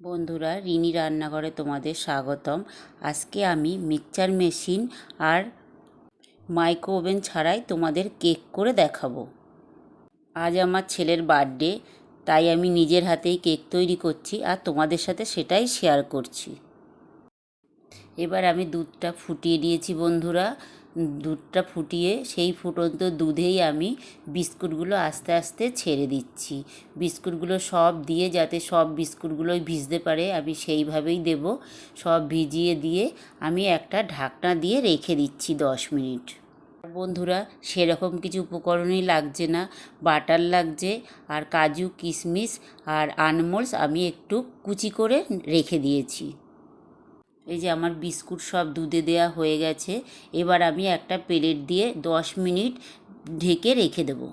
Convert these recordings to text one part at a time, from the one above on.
বন্ধুরা, রিনি রান্নাঘরে তোমাদের স্বাগতম। আজকে আমি মিক্সচার মেশিন আর মাইক্রো ওভেন ছাড়াই তোমাদের কেক করে দেখাবো। আজ আমার ছেলের বার্থডে, তাই আমি নিজের হাতেই কেক তৈরি করছি আর তোমাদের সাথে সেটাই শেয়ার করছি। এবার আমি দুধটা ফুটিয়ে নিয়েছি বন্ধুরা। দুধটা ফুটিয়ে সেই ফুটন্ত দুধেই আমি বিস্কুটগুলো আস্তে আস্তে ছেড়ে দিচ্ছি। বিস্কুটগুলো সব দিয়ে যাতে সব বিস্কুটগুলোই ভিজতে পারে, আমি সেইভাবেই দেব। সব ভিজিয়ে দিয়ে আমি একটা ঢাকনা দিয়ে রেখে দিচ্ছি দশ মিনিট। বন্ধুরা, সেরকম কিছু উপকরণই লাগছে না। বাটার লাগছে আর কাজু, কিশমিশ আর আনমোলস আমি একটু কুচি করে রেখে দিয়েছি। এই যে আমার বিস্কুট সব দুধে দেওয়া হয়ে গেছে, এবার আমি একটা প্লেট দিয়ে দশ মিনিট ঢেকে রেখে দেবো।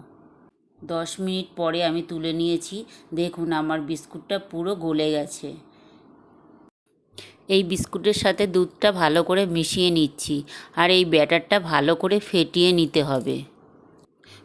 দশ মিনিট পরে আমি তুলে নিয়েছি, দেখুন আমার বিস্কুটটা পুরো গলে গেছে। এই বিস্কুটের সাথে দুধটা ভালো করে মিশিয়ে নিচ্ছি, আর এই ব্যাটারটা ভালো করে ফেটিয়ে নিতে হবে।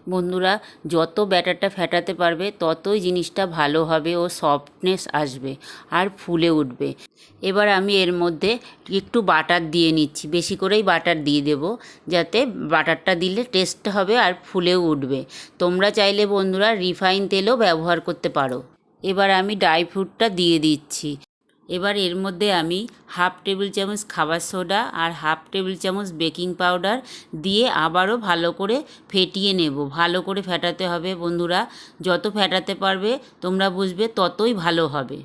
বন্ধুরা, যত ব্যাটারটা ফেটাতে পারবে, ততই জিনিসটা ভালো হবে ও সফটনেস আসবে আর ফুলে উঠবে। এবার আমি এর মধ্যে একটু বাটার দিয়ে নিচ্ছি, বেশি করেই বাটার দিয়ে দেব, যাতে বাটারটা দিলে টেস্ট হবে আর ফুলেও উঠবে। তোমরা চাইলে বন্ধুরা, রিফাইন তেলও ব্যবহার করতে পারো। এবার আমি ড্রাই ফ্রুটটা দিয়ে দিচ্ছি। এবার এর মধ্যে আমি হাফ টেবিল চামচ খাবার সোডা আর হাফ টেবিল চামচ বেকিং পাউডার দিয়ে আবারও ভালো করে ফেটিয়ে নেব। ভালো করে ফেটাতে হবে বন্ধুরা। যত ফেটাতে পারবে তোমরা বুঝবে ততই ভালো হবে।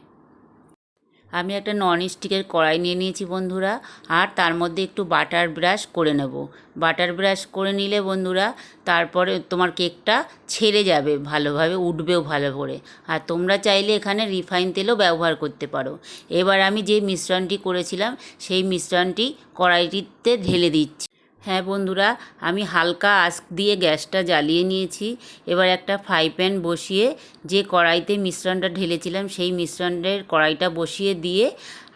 আমি একটা নন স্টিকের কড়াই নিয়ে নিয়েছি বন্ধুরা, আর তার মধ্যে একটু বাটার ব্রাশ করে নেব। বাটার ব্রাশ করে নিলে বন্ধুরা, তারপরে তোমার কেকটা ছেড়ে যাবে, ভালোভাবে উঠবেও ভালো করে। আর তোমরা চাইলে এখানে রিফাইন তেলও ব্যবহার করতে পারো। এবার আমি যে মিশ্রণটি করেছিলাম, সেই মিশ্রণটি কড়াইটিতে ঢেলে দিচ্ছি। হ্যাঁ বন্ধুরা, আমি হালকা আঁচ দিয়ে গ্যাসটা জ্বালিয়ে নিয়েছি। এবার একটা ফ্রাই প্যান বসিয়ে যে কড়াইতে মিশ্রণটা ঢেলেছিলাম, সেই মিশ্রণের কড়াইটা বসিয়ে দিয়ে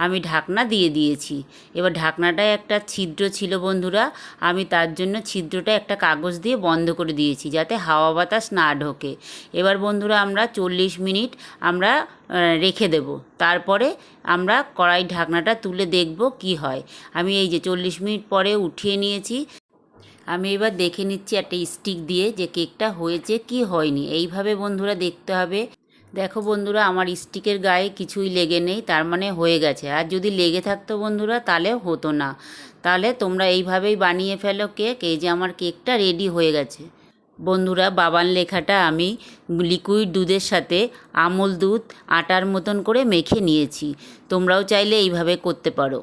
আমি ঢাকনা দিয়ে দিয়েছি। এবার ঢাকনাটায় একটা ছিদ্র ছিল বন্ধুরা, আমি তার জন্য ছিদ্রটা একটা কাগজ দিয়ে বন্ধ করে দিয়েছি যাতে হাওয়া বাতাস না ঢোকে। এবার বন্ধুরা আমরা চল্লিশ মিনিট আমরা রেখে দেব। তারপরে আমরা কড়াই ঢাকনাটা তুলে দেখব কি হয়। আমি এই যে চল্লিশ মিনিট পরে উঠিয়ে নিয়েছি। আমি এবার দেখে নিচ্ছি একটা স্টিক দিয়ে যে কেকটা হয়েছে, কি হয়নি। এইভাবে বন্ধুরা দেখতে হবে। দেখো বন্ধুরা, আমার স্টিকের গায়ে কিছুই লেগে নেই, তার মানে হয়ে গেছে। আর যদি লেগে থাকতো বন্ধুরা, তাহলে হতো না। তাহলে তোমরা এইভাবেই বানিয়ে ফেলো কেক, এই যে আমার কেকটা রেডি হয়ে গেছে। বন্ধুরা, বাবান লেখাটা আমি লিকুইড দুধের সাথে আমল দুধ আটার মতন করে মেখে নিয়েছি। তোমরাও চাইলে এইভাবে করতে পারো।